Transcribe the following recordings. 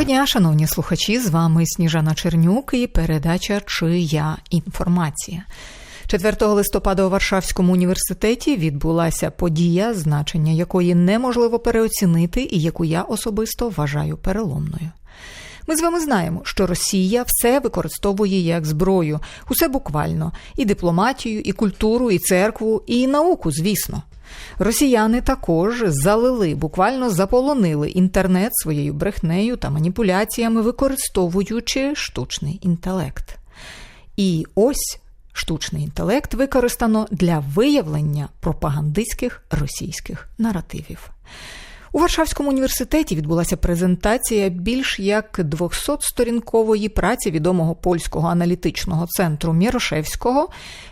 Доброго дня, шановні слухачі. З вами Сніжана Чернюк і передача Чия інформація. 4 листопада у Варшавському університеті відбулася подія, значення якої неможливо переоцінити, і яку я особисто вважаю переломною. Ми з вами знаємо, що Росія все використовує як зброю, усе буквально, і дипломатію, і культуру, і церкву, і науку, звісно. Росіяни також залили, буквально заполонили інтернет своєю брехнею та маніпуляціями, використовуючи штучний інтелект. І ось штучний інтелект використано для виявлення пропагандистських російських наративів. У Варшавському університеті відбулася презентація більш як 200-сторінкової праці відомого польського аналітичного центру Мірошевського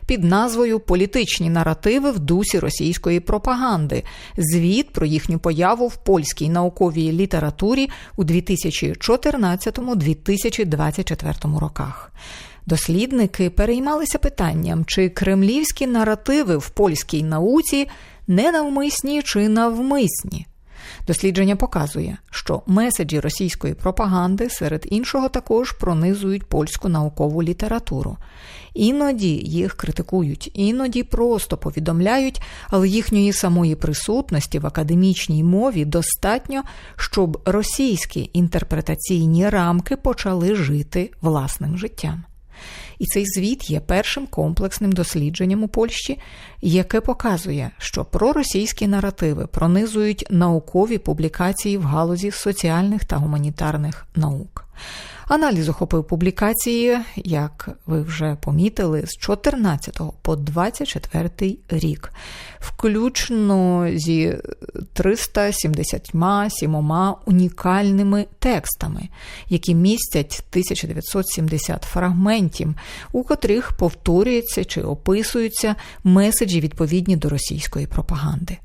під назвою Політичні наративи в дусі російської пропаганди. Звіт про їхню появу в польській науковій літературі у 2014-2024 роках. Дослідники переймалися питанням, чи кремлівські наративи в польській науці ненавмисні чи навмисні. Дослідження показує, що меседжі російської пропаганди серед іншого також пронизують польську наукову літературу. Іноді їх критикують, іноді просто повідомляють, але їхньої самої присутності в академічній мові достатньо, щоб російські інтерпретаційні рамки почали жити власним життям. І цей звіт є першим комплексним дослідженням у Польщі, яке показує, що проросійські наративи пронизують наукові публікації в галузі соціальних та гуманітарних наук. Аналіз охопив публікації, як ви вже помітили, з 14 по 24 рік, включно зі 377 унікальними текстами, які містять 1970 фрагментів, у котрих повторюються чи описуються меседжі відповідні до російської пропаганди.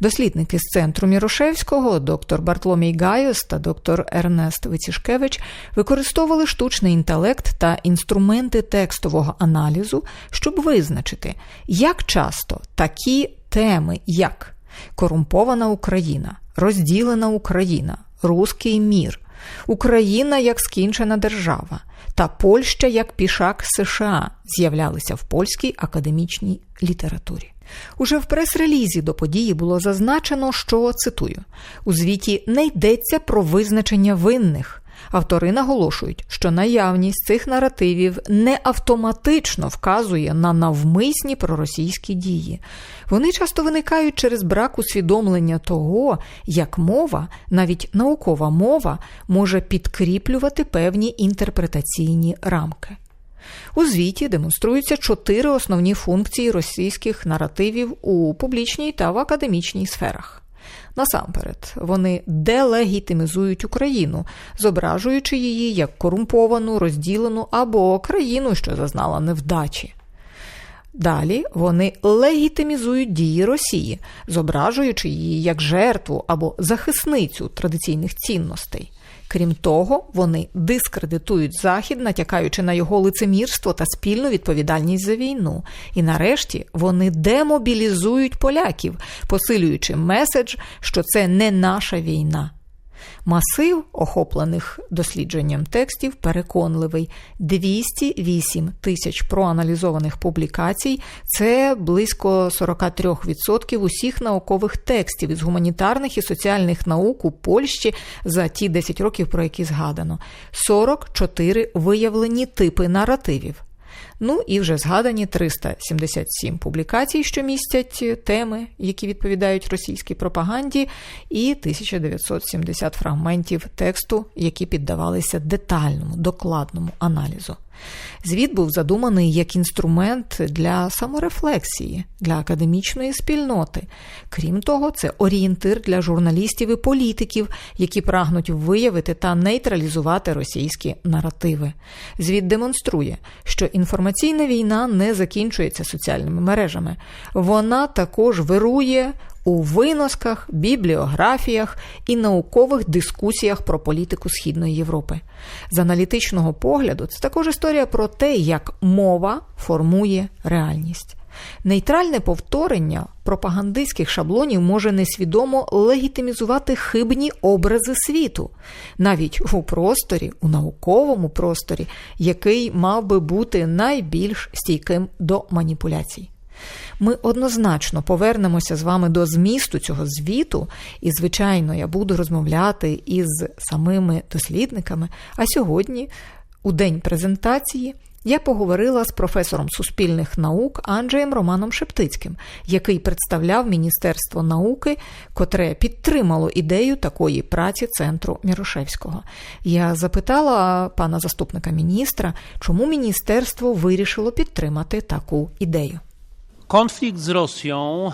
Дослідники з центру Мірошевського, доктор Бартломій Гайос та доктор Ернест Вицішкевич використовували штучний інтелект та інструменти текстового аналізу, щоб визначити, як часто такі теми, як корумпована Україна, розділена Україна, Руський мір, Україна як скінчена держава та Польща як пішак США з'являлися в польській академічній літературі. Уже в прес-релізі до події було зазначено, що цитую: у звіті не йдеться про визначення винних. Автори наголошують, що наявність цих наративів не автоматично вказує на навмисні проросійські дії. Вони часто виникають через брак усвідомлення того, як мова, навіть наукова мова, може підкріплювати певні інтерпретаційні рамки. У звіті демонструються чотири основні функції російських наративів у публічній та в академічній сферах. Насамперед, вони делегітимізують Україну, зображуючи її як корумповану, розділену або країну, що зазнала невдачі. Далі вони легітимізують дії Росії, зображуючи її як жертву або захисницю традиційних цінностей. Крім того, вони дискредитують Захід, натякаючи на його лицемірство та спільну відповідальність за війну. І нарешті вони демобілізують поляків, посилюючи меседж, що це не наша війна. Масив охоплених дослідженням текстів переконливий 208 тисяч проаналізованих публікацій це близько 43% усіх наукових текстів із гуманітарних і соціальних наук у Польщі за ті 10 років, про які згадано, 44 виявлені типи наративів. Ну і вже згадані 377 публікацій, що містять теми, які відповідають російській пропаганді, і 1970 фрагментів тексту, які піддавалися детальному, докладному аналізу. Звіт був задуманий як інструмент для саморефлексії, для академічної спільноти. Крім того, це орієнтир для журналістів і політиків, які прагнуть виявити та нейтралізувати російські наративи. Звіт демонструє, що інформаційна війна не закінчується соціальними мережами, вона також вирує у виносках, бібліографіях і наукових дискусіях про політику Східної Європи. З аналітичного погляду, це також історія про те, як мова формує реальність. Нейтральне повторення пропагандистських шаблонів може несвідомо легітимізувати хибні образи світу, навіть у просторі, у науковому просторі, який мав би бути найбільш стійким до маніпуляцій. Ми однозначно повернемося з вами до змісту цього звіту, і, звичайно, я буду розмовляти із самими дослідниками. А сьогодні, у день презентації, я поговорила з професором суспільних наук Анджеєм Романом Шептицьким, який представляв Міністерство науки, котре підтримало ідею такої праці центру Мірошевського. Я запитала пана заступника міністра, чому міністерство вирішило підтримати таку ідею. Konflikt z Rosją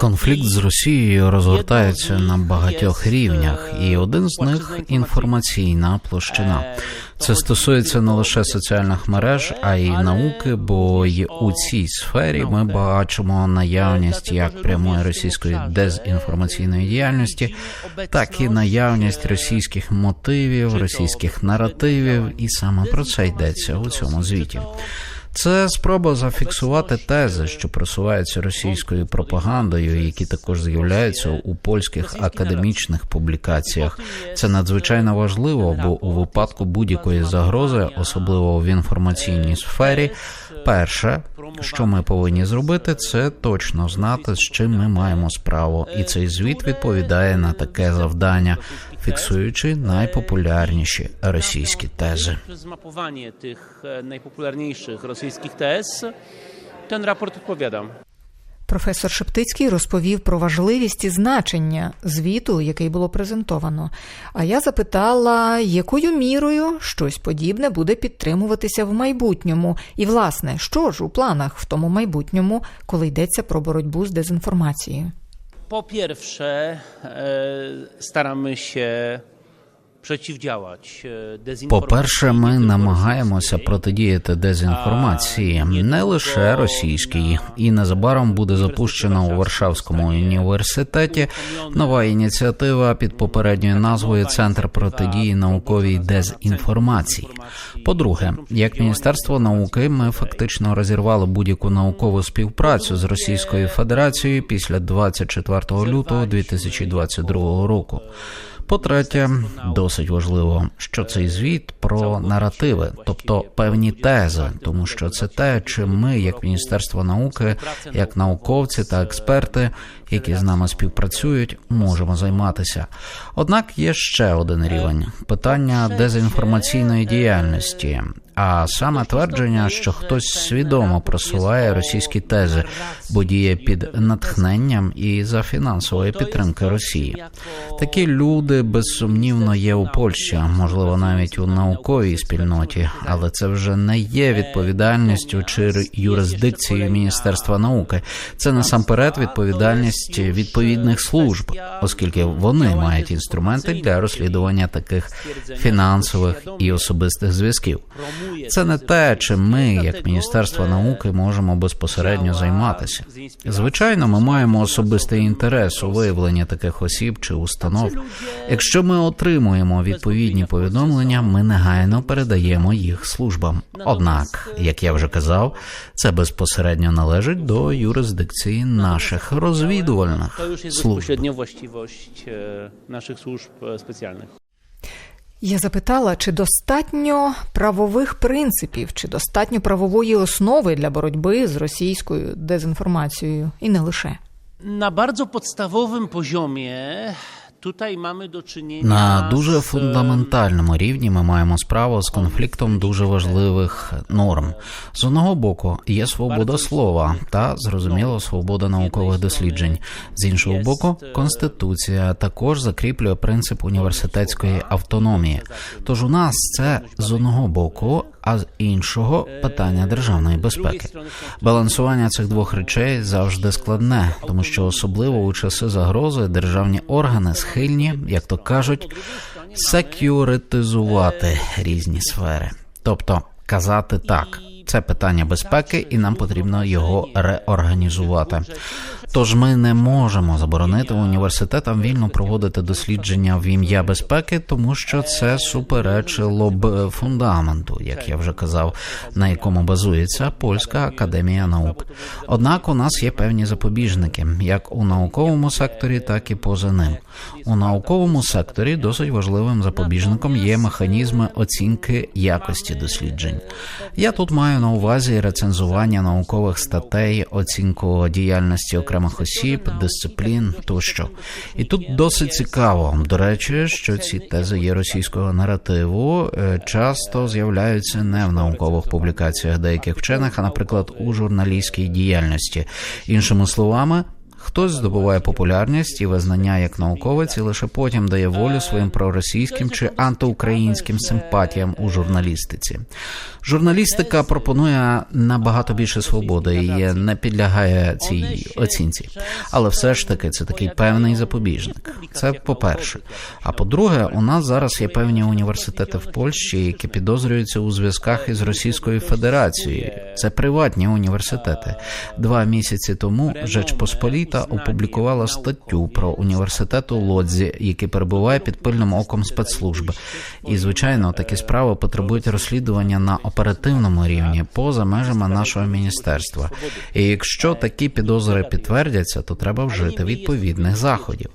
Конфлікт з Росією розгортається на багатьох рівнях, і один з них інформаційна площина. Це стосується не лише соціальних мереж, а й науки, бо й у цій сфері ми бачимо наявність як прямої російської дезінформаційної діяльності, так і наявність російських мотивів, російських наративів, і саме про це йдеться у цьому звіті. Це спроба зафіксувати тези, що просуваються російською пропагандою, які також з'являються у польських академічних публікаціях. Це надзвичайно важливо, бо у випадку будь-якої загрози, особливо в інформаційній сфері, перше, що ми повинні зробити, це точно знати, з чим ми маємо справу, і цей звіт відповідає на таке завдання, фіксуючи найпопулярніші російські тези. Przez zmapowanie tych e, najpopularniejszych rosyjskich tez ten raport odpowiada. Професор Шептицький розповів про важливість і значення звіту, який було презентовано. А я запитала, якою мірою щось подібне буде підтримуватися в майбутньому, і, власне, що ж у планах в тому майбутньому, коли йдеться про боротьбу з дезінформацією. Po pierwsze, e, staramy się e, dezinformacji. По-перше, ми намагаємося протидіяти дезінформації не лише російській, і незабаром буде запущена у Варшавському університеті нова ініціатива під попередньою назвою Центр протидії науковій дезінформації. По-друге, як міністерство науки, ми фактично розірвали будь-яку наукову співпрацю з Російською Федерацією після 24 лютого 2022 року. По-третє, досить важливо, що цей звіт про наративи, тобто певні тези, тому що це те, чим ми, як Міністерство науки, як науковці та експерти, які з нами співпрацюють, можемо займатися. Однак є ще один рівень питання дезінформаційної діяльності, а саме твердження, що хтось свідомо просуває російські тези, бо діє під натхненням і за фінансової підтримки Росії. Такі люди безсумнівно є у Польщі, можливо, навіть у науковій спільноті, але це вже не є відповідальністю чи юрисдикцією Міністерства науки. Це насамперед відповідальність відповідних служб, оскільки вони мають інструменти для розслідування таких фінансових і особистих зв'язків. Це не те, чим ми, як Міністерство науки, можемо безпосередньо займатися. Звичайно, ми маємо особистий інтерес у виявленні таких осіб чи установ. Якщо ми отримуємо відповідні повідомлення, ми негайно передаємо їх службам. Однак, як я вже казав, це безпосередньо належить до юрисдикції наших розвідувальних To już jest служб. bezpośrednio Я запитала, чи достатньо правових принципів, чи достатньо правової основи для боротьби з російською дезінформацією, і не лише. Na bardzo podstawowym poziomie На дуже фундаментальному рівні ми маємо справу з конфліктом дуже важливих норм. З одного боку є свобода слова та зрозуміло свобода наукових досліджень. З іншого боку, конституція також закріплює принцип університетської автономії. Тож у нас це з одного боку, а з іншого питання державної безпеки. Балансування цих двох речей завжди складне, тому що особливо у часи загрози державні органи схильні, як то кажуть, секюритизувати різні сфери, тобто казати так. Це питання безпеки, і нам потрібно його реорганізувати. Тож ми не можемо заборонити університетам вільно проводити дослідження в ім'я безпеки, тому що це суперечило б фундаменту, як я вже казав, на якому базується польська академія наук. Однак у нас є певні запобіжники, як у науковому секторі, так і поза ним. У науковому секторі досить важливим запобіжником є механізми оцінки якості досліджень. Я тут маю на увазі рецензування наукових статей, оцінку діяльності окремих осіб, дисциплін тощо. І тут досить цікаво, до речі, що ці тези є російського наративу, е, часто з'являються не в наукових публікаціях деяких вчених, а наприклад у журналістській діяльності. Іншими словами. Хтось здобуває популярність і визнання як науковець, і лише потім дає волю своїм проросійським чи антиукраїнським симпатіям у журналістиці. Журналістика пропонує набагато більше свободи і не підлягає цій оцінці, але все ж таки це такий певний запобіжник. Це по-перше. А по-друге, у нас зараз є певні університети в Польщі, які підозрюються у зв'язках із Російською Федерацією. Це приватні університети. Два місяці тому Жеч Посполіта опублікувала статтю про університет у Лодзі, який перебуває під пильним оком спецслужби. І звичайно, такі справи потребують розслідування на оперативному рівні поза межами нашого міністерства. І якщо такі підозри підтвердяться, то треба вжити відповідних заходів.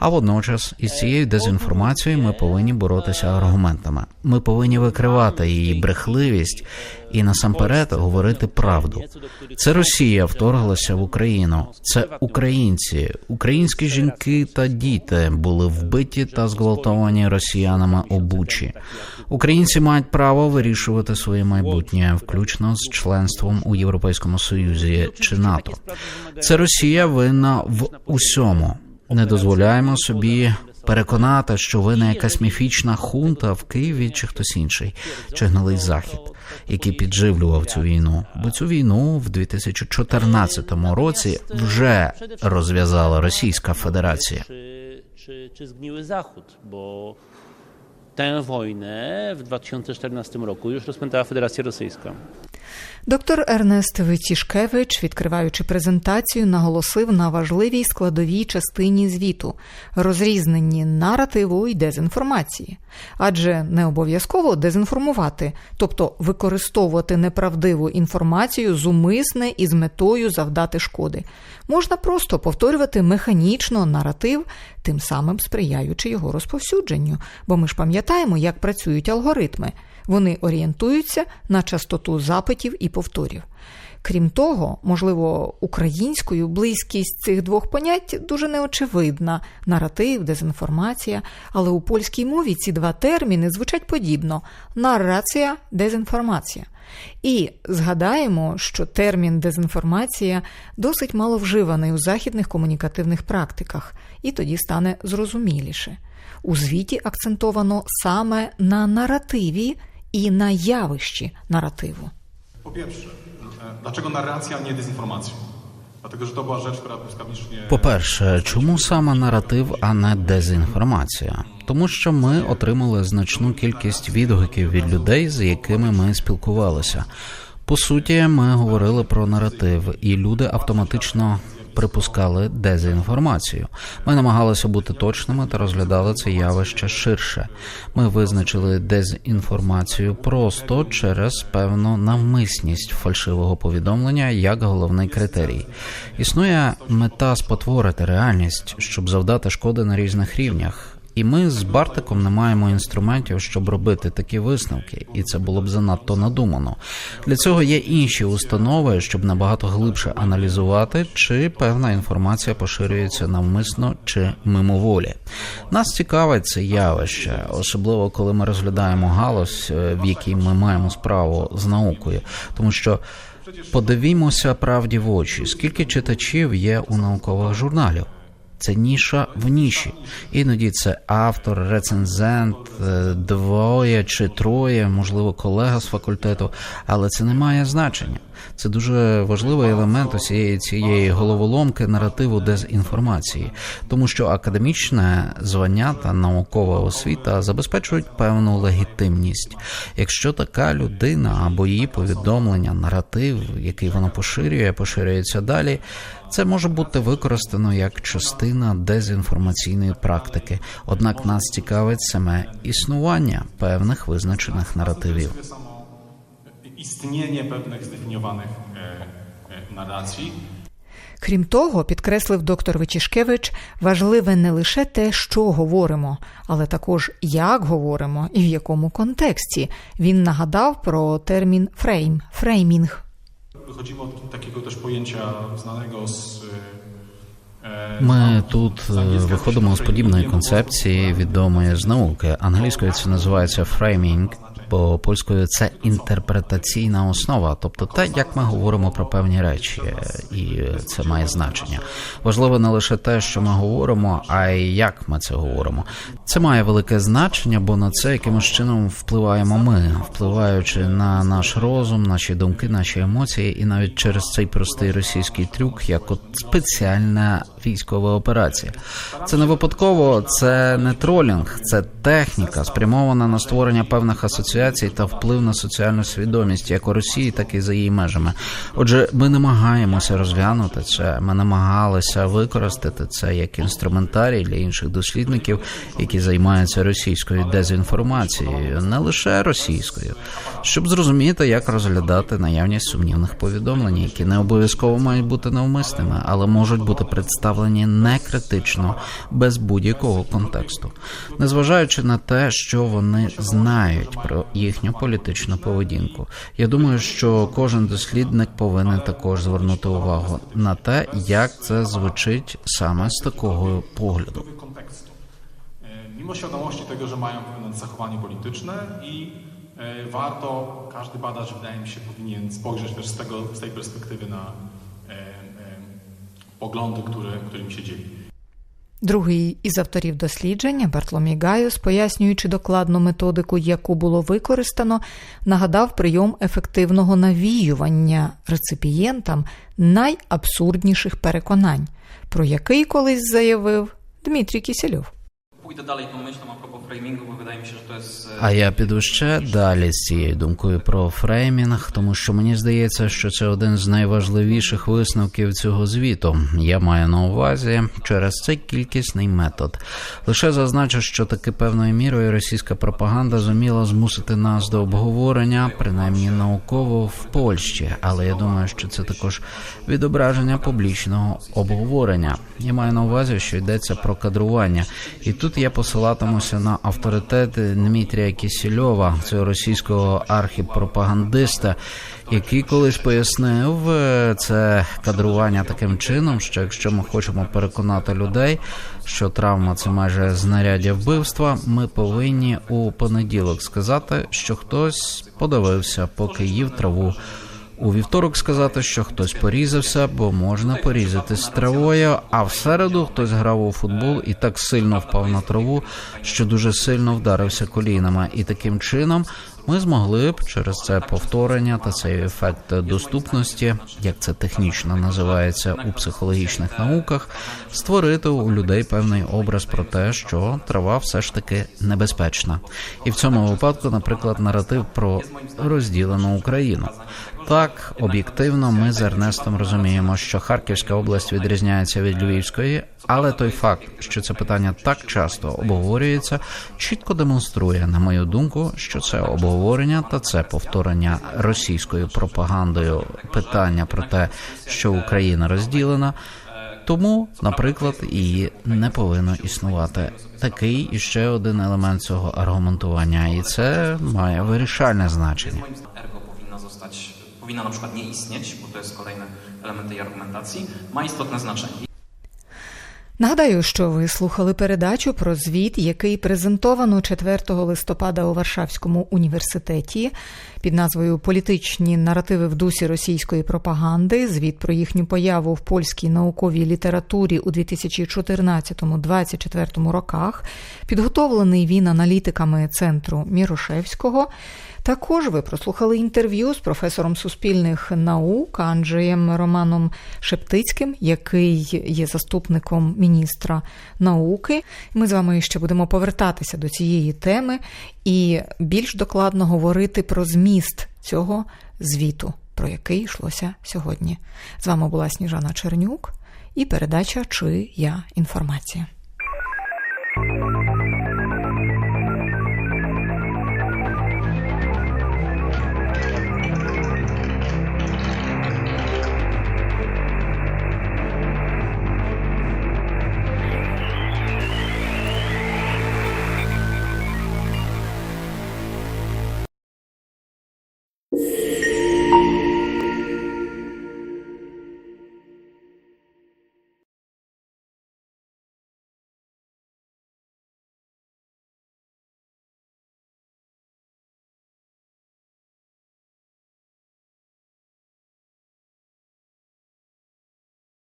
А водночас із цією дезінформацією ми повинні боротися аргументами. Ми повинні викривати її брехливість і насамперед говорити правду. Це Росія вторглася в Україну. Це українці, українські жінки та діти були вбиті та зґвалтовані росіянами у Бучі. Українці мають право вирішувати своє майбутнє, включно з членством у Європейському Союзі чи НАТО. Це Росія винна в усьому. Не дозволяємо собі переконати, що винна якась міфічна хунта в Києві чи хтось інший, чи гнилий захід, який підживлював цю війну. Бо цю війну в 2014 році вже розв'язала Російська Федерація. Чи чи czy захід? Бо tę wojnę w 2014 roku już rozpętała Federacja Rosyjska. Доктор Ернест Витішкевич, відкриваючи презентацію, наголосив на важливій складовій частині звіту розрізненні наративу і дезінформації. Адже не обов'язково дезінформувати, тобто використовувати неправдиву інформацію зумисне і з метою завдати шкоди. Можна просто повторювати механічно наратив, тим самим сприяючи його розповсюдженню, бо ми ж пам'ятаємо, як працюють алгоритми. Вони орієнтуються на частоту запитів і повторів. Крім того, можливо, українською близькість цих двох понять дуже неочевидна наратив, дезінформація, але у польській мові ці два терміни звучать подібно: нарація, дезінформація. І згадаємо, що термін дезінформація досить мало вживаний у західних комунікативних практиках, і тоді стане зрозуміліше. У звіті акцентовано саме на наративі і на явищі наративу. Po pierwsze, e, dlaczego narracja, nie dezinformacja? Błyskawicznie... По-перше, чому саме наратив, а не дезінформація? Тому що ми отримали значну кількість відгуків від людей, з якими ми спілкувалися. По суті, ми говорили про наратив, і люди автоматично припускали дезінформацію. Ми намагалися бути точними та розглядали це явище ширше. Ми визначили дезінформацію просто через певну навмисність фальшивого повідомлення як головний критерій. Існує мета спотворити реальність, щоб завдати шкоди на різних рівнях. І ми з Бартиком не маємо інструментів, щоб робити такі висновки, і це було б занадто надумано. Для цього є інші установи, щоб набагато глибше аналізувати, чи певна інформація поширюється навмисно чи мимоволі. Нас цікавить це явище, особливо коли ми розглядаємо галузь, е, в якій ми маємо справу з наукою, тому що. Подивімося правді в очі, скільки читачів є у наукових журналів. Це ніша в ніші. Іноді це автор, рецензент, е, двоє чи троє, можливо, колега з факультету, але це не має значення. Це дуже важливий елемент усієї цієї головоломки наративу дезінформації, тому що академічне звання та наукова освіта забезпечують певну легітимність. Якщо така людина або її повідомлення, наратив, який вона поширює, поширюється далі, це може бути використано як частина дезінформаційної практики. Однак нас цікавить саме існування певних визначених наративів. Istnienie pewnych zdefiniowanych e, e, narracji, Крім того, підкреслив доктор Вичішкевич, важливе не лише те, що говоримо, але також як говоримо і в якому контексті. Він нагадав про термін фрейм, фреймінг. wychodzimy od takiego też pojęcia znanego z e, Ми тут е, виходимо з подібної концепції, відомої з науки. Англійською це називається фреймінг, бо польською це інтерпретаційна основа, тобто те, як ми говоримо про певні речі, і це має значення. Важливо не лише те, що ми говоримо, а й як ми це говоримо. Це має велике значення, бо на це якимось чином впливаємо ми, впливаючи на наш розум, наші думки, наші емоції, і навіть через цей простий російський трюк, як от спеціальна військова операція. Це не випадково, це не тролінг, це техніка, спрямована на створення певних асоціацій та вплив на соціальну свідомість як у Росії, так і за її межами. Отже, ми намагаємося розглянути це. Ми намагалися використати це як інструментарій для інших дослідників, які займаються російською дезінформацією, не лише російською, щоб зрозуміти, як розглядати наявність сумнівних повідомлень, які не обов'язково мають бути навмисними, але можуть бути представлені некритично, без будь-якого контексту, незважаючи на те, що вони знають про їхню політичну поведінку. Я думаю, що кожен дослідник повинен також звернути увагу на те, як це звучить саме з такого погляду. E, e, powinien spojrzeć też z, tego, z tej perspektywy na e, e, poglądy, które, którymi się dzieli. Другий із авторів дослідження Бартломі Гайос, пояснюючи докладну методику, яку було використано, нагадав прийом ефективного навіювання реципієнтам найабсурдніших переконань, про який колись заявив Дмитрій Кісельов. Pójdę dalej tą myślą a propos framingu, bo wydaje mi А я піду ще далі з цією думкою про фреймінг, тому що мені здається, що це один з найважливіших висновків цього звіту. Я маю на увазі через цей кількісний метод. Лише зазначу, що таки певною мірою російська пропаганда зуміла змусити нас до обговорення, принаймні науково в Польщі. Але я думаю, що це також відображення публічного обговорення. Я маю на увазі, що йдеться про кадрування, і тут я посилатимуся на авторитет Дмитрія Кісільова, цього російського архіпропагандиста, який колись пояснив е, це кадрування таким чином, що якщо ми хочемо переконати людей, що травма це майже знаряддя вбивства, ми повинні у понеділок сказати, що хтось подавився, поки їв траву. У вівторок сказати, що хтось порізався, бо можна порізатись травою. А в середу хтось грав у футбол і так сильно впав на траву, що дуже сильно вдарився колінами. І таким чином ми змогли б через це повторення та цей ефект доступності, як це технічно називається у психологічних науках, створити у людей певний образ про те, що трава все ж таки небезпечна. І в цьому випадку, наприклад, наратив про розділену Україну. Так, об'єктивно, ми з Ернестом розуміємо, що Харківська область відрізняється від Львівської, але той факт, що це питання так часто обговорюється, чітко демонструє, на мою думку, що це обговорення та це повторення російською пропагандою питання про те, що Україна розділена. Тому, наприклад, і не повинно існувати такий і ще один елемент цього аргументування, і це має вирішальне значення. Powinna na przykład nie istnieć, bo to jest kolejny element tej argumentacji, ma istotne znaczenie. Нагадаю, що ви слухали передачу про звіт, який презентовано 4 листопада у Варшавському університеті під назвою Політичні наративи в дусі російської пропаганди. Звіт про їхню появу в польській науковій літературі у 2014-2024 роках. Підготовлений він аналітиками центру Мірошевського. Також ви прослухали інтерв'ю з професором суспільних наук Анджеєм Романом Шептицьким, який є заступником міністра науки. Ми з вами ще будемо повертатися до цієї теми і більш докладно говорити про зміст цього звіту, про який йшлося сьогодні. З вами була Сніжана Чернюк і передача Чи я інформація.